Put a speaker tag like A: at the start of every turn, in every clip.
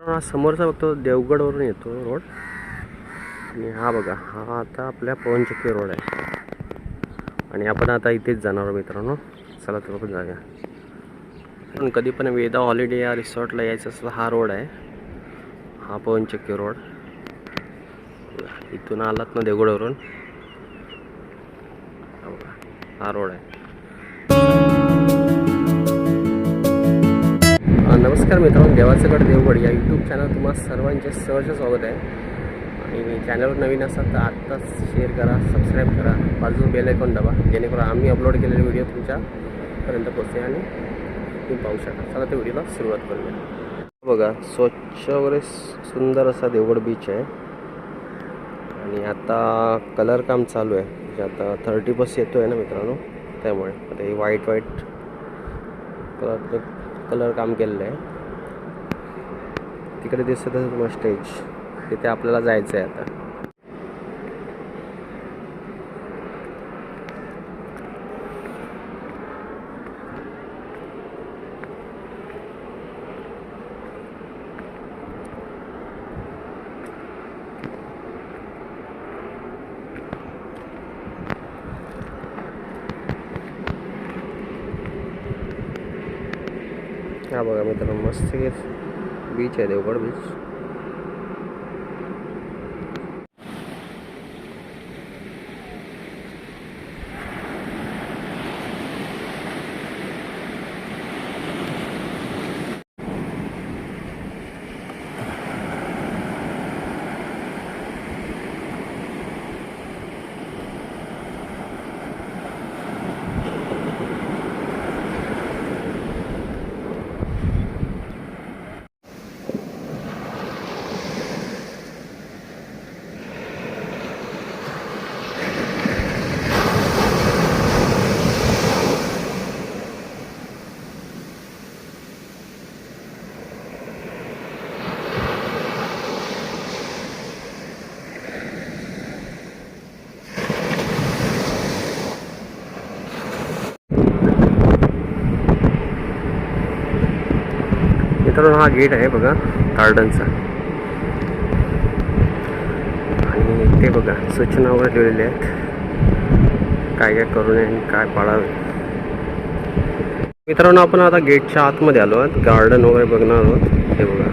A: हा समोरचा बघतो देवगडवरून येतो रोड. आणि हा बघा हा आता आपल्या पवनचक्की रोड आहे. आणि आपण आता इथेच जाणार आहोत मित्रांनो. चला तर आपण जाऊया. पण कधी पण वेदा हॉलिडे या रिसॉर्टला यायचं असलं हा रोड आहे. हा पवनचक्की रोड. इथून आलात ना देवगडवरून. बघा, हा रोड आहे. नमस्कार मित्रांनो देवाचं गड देवगड या यूट्यूब चॅनल तुम्हा सर्वांचे सहर्ष स्वागत आहे. आणि चॅनलवर नवीन असाल तर आत्ताच शेअर करा सबस्क्राईब करा बाजू बेल आयकॉन दाबा जेणेकरून आम्ही अपलोड केलेले व्हिडिओ तुमच्यापर्यंत पोचते आणि तुम्ही पाहू शकता चला त्या व्हिडिओला सुरुवात करूया. बघा स्वच्छ वगैरे सुंदर असा देवगड बीच आहे. आणि आता कलर काम चालू आहे. म्हणजे आता थर्टी बस येतो आहे ना मित्रांनो त्यामुळे. आता हे व्हाईट व्हाईट कलर कलर काम केलेलं आहे. तिकडे दिसत असेल तुम्हाला स्टेज तिथे आपल्याला जायचं आहे आता. हा बघा मित्रांनो मस्त बीच आहे देवगड बीच मित्रांनो हा गेट आहे बघा गार्डनचा आणि ते बघा सूचना वगैरे लिहिलेल्या आहेत. काय काय करू नये आणि काय पाळावे. मित्रांनो आपण आता गेटच्या आतमध्ये आलो आहोत. गार्डन वगैरे बघणार आहोत. हे बघा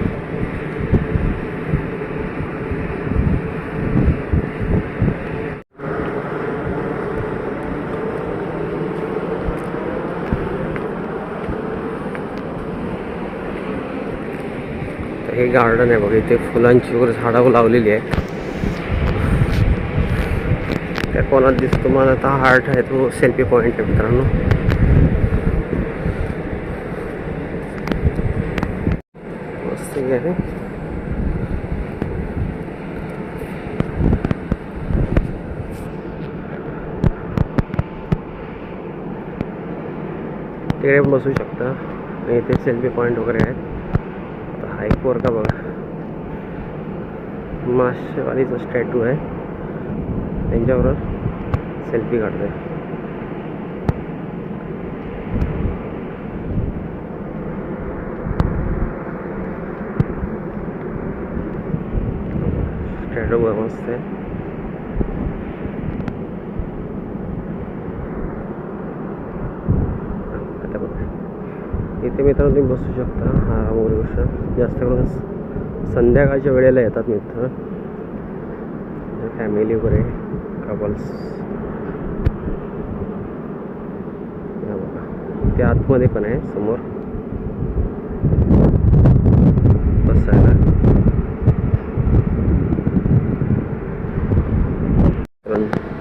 A: तर हे गार्डन आहे बघा इथे फुलांची वगैरे झाडं लावलेली आहे त्या कोणात दिसतो तुम्हाला आता हार्ट आहे तो सेल्फी पॉईंट आहे मित्रांनो. मस्त आहे. तिकडे बसू शकता. आणि इथे सेल्फी पॉईंट वगैरे आहेत. हाईक हा एक बघा. माशेवालीचा स्टॅटू आहे. त्यांच्याबरोबर सेल्फी काढतोय. स्टॅटू बघ मस्त आहे. इथे मित्रांनो तुम्ही बसू शकता. हा वगैरे गोष्ट जास्त करून संध्याकाळच्या वेळेला येतात मित्र फॅमिली वगैरे कपल्स बघा. इथे आतमध्ये पण आहे समोर. बसायला.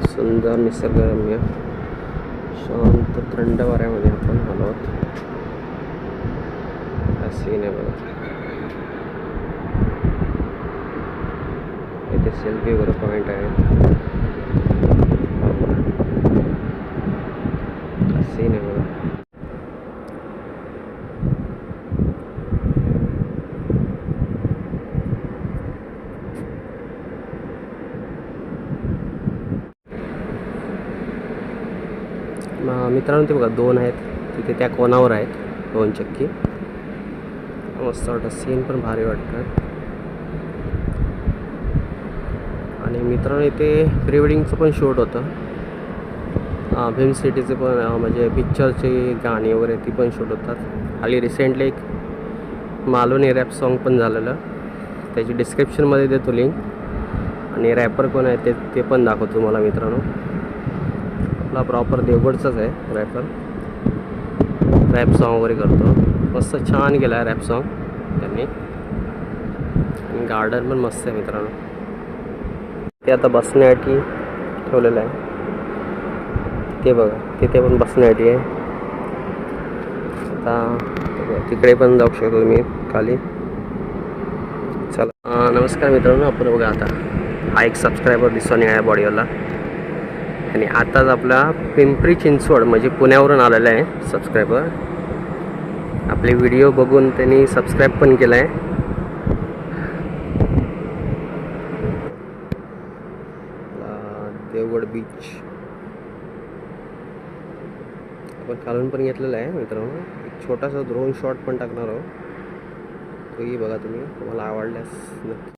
A: सुंदर निसर्गरम्य शांत थंड वाऱ्यामध्ये आपण आलो आहोत. हा सीन आहे बघा. इथे सेल्फी वगैरे पॉईंट आहे सीन आहे बघा. मित्रांनो ते बघा दोन आहेत. तिथे त्या कोणावर आहेत? दोन चक्की. मस्त वाटतं. सीन पण भारी वाटतं आणि मित्रांनो इथे प्री वेडिंगचं पण शूट होतं. हां भीम सिटीचे पण म्हणजे पिक्चरचे गाणी वगैरे ती पण शूट होतात. खाली रिसेंटली एक मालवणी रॅप सॉन्ग पण झालेलं. त्याची डिस्क्रिप्शनमध्ये देतो लिंक आणि रॅपर कोण आहे ते ते पण दाखवतो तुम्हाला मित्रांनो. आपला प्रॉपर देवगडचाच आहे रॅपर रॅप सॉन्ग वगैरे करतो. मस्त छान केला आहे रॅप सॉन्ग त्यांनी. आणि गार्डन पण मस्त आहे मित्रांनो. ते आता बसण्यासाठी ठेवलेलं आहे. ते बघा तिथे पण बसण्यासाठी आहे. आता तिकडे पण जाऊ शकतो तुम्ही खाली. चला. नमस्कार मित्रांनो आपण बघा आता. हा एक सबस्क्रायबर दिसून आहे बॉडीवरला आणि आताच आपला पिंपरी चिंचवड म्हणजे पुण्यावरून आलेला आहे सबस्क्रायबर आपले व्हिडिओ बघून त्यांनी सबस्क्राईब पण केला आहे देवगड बीच आपण खालून पण घेतलेला आहे मित्रांनो. एक छोटासा ड्रोन शॉट पण टाकणार आहोत. तोही बघा तुम्ही तुम्हाला आवडल्यास नक्की.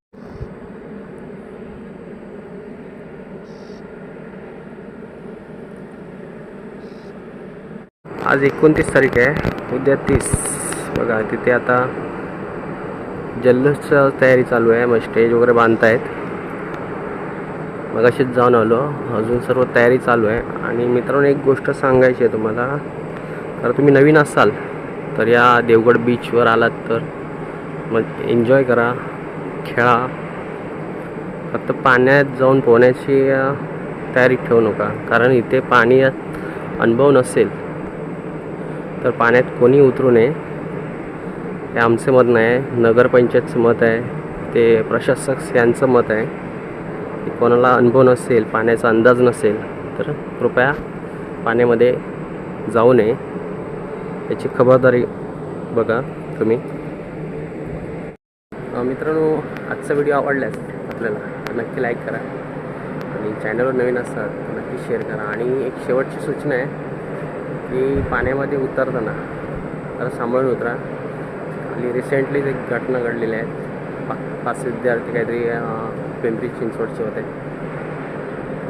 A: आज एकोणतीस तारीख आहे. उद्या तीस. बघा तिथे आता जल्लोषचं तयारी चालू आहे. मग स्टेज वगैरे बांधतायत. मग अशीच जाऊन आलो. अजून सर्व तयारी चालू आहे. आणि मित्रांनो एक गोष्ट सांगायची आहे तुम्हाला. तर तुम्ही नवीन असाल तर या देवगड बीचवर आलात तर मग एन्जॉय करा खेळा. फक्त पाण्यात जाऊन पोहण्याची तयारी ठेवू नका. कारण इथे पाणी अनुभव नसेल तर पाण्यात कोणी उतरू नये. हे आमचं मत नाही. नगरपंचायतचं मत आहे. ते प्रशासक यांचं मत आहे. की कोणाला अनुभव नसेल पाण्याचा अंदाज नसेल तर कृपया पाण्यामध्ये जाऊ नये. याची खबरदारी बघा तुम्ही. मित्रांनो आजचा व्हिडिओ आवडल्यास आपल्याला नक्की लाईक करा. आणि चॅनलवर नवीन असतात नक्की शेअर करा. आणि एक शेवटची सूचना आहे की पाण्यामध्ये उतरताना तर सांभाळून उतरा. आणि रिसेंटलीच एक घटना घडलेली आहे. पा पाच विद्यार्थी काहीतरी पिंपरी चिंचवडचे होते.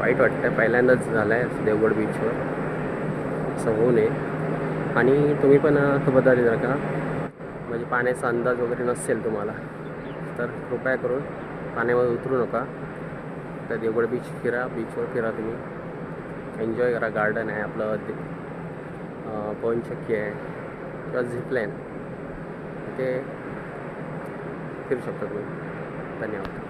A: वाईट वाटतं पहिल्यांदाच झालं आहे देवगड बीचवर असं होऊ नये. आणि तुम्ही पण खबरदारी जर का? म्हणजे पाण्याचा अंदाज वगैरे नसेल तुम्हाला तर कृपया करून पाण्यामध्ये उतरू नका. तर देवगड बीच फिरा बीचवर फिरा तुम्ही. एन्जॉय करा. गार्डन आहे आपलं. ते पवनचक्की आहे. किंवा झिपलाईन ते फिरू शकता तुम्ही. धन्यवाद.